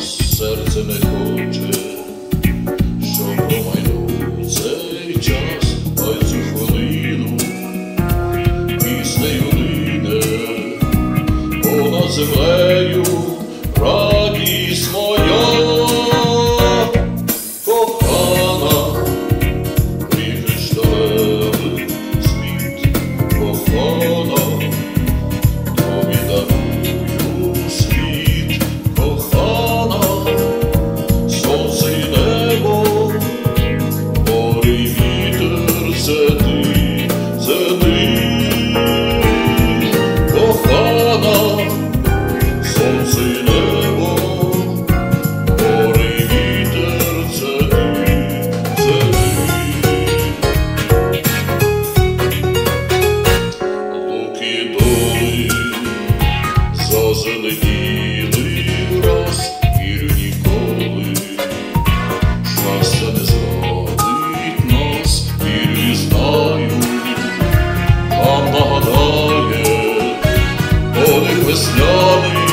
serce ne kor. весняних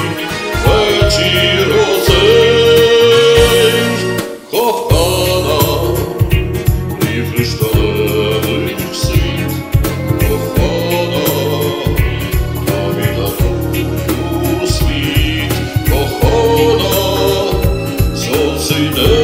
вечір розеж, кохана, і кришталевих сил, кохана, навіна у світ, кохана, сонце йде.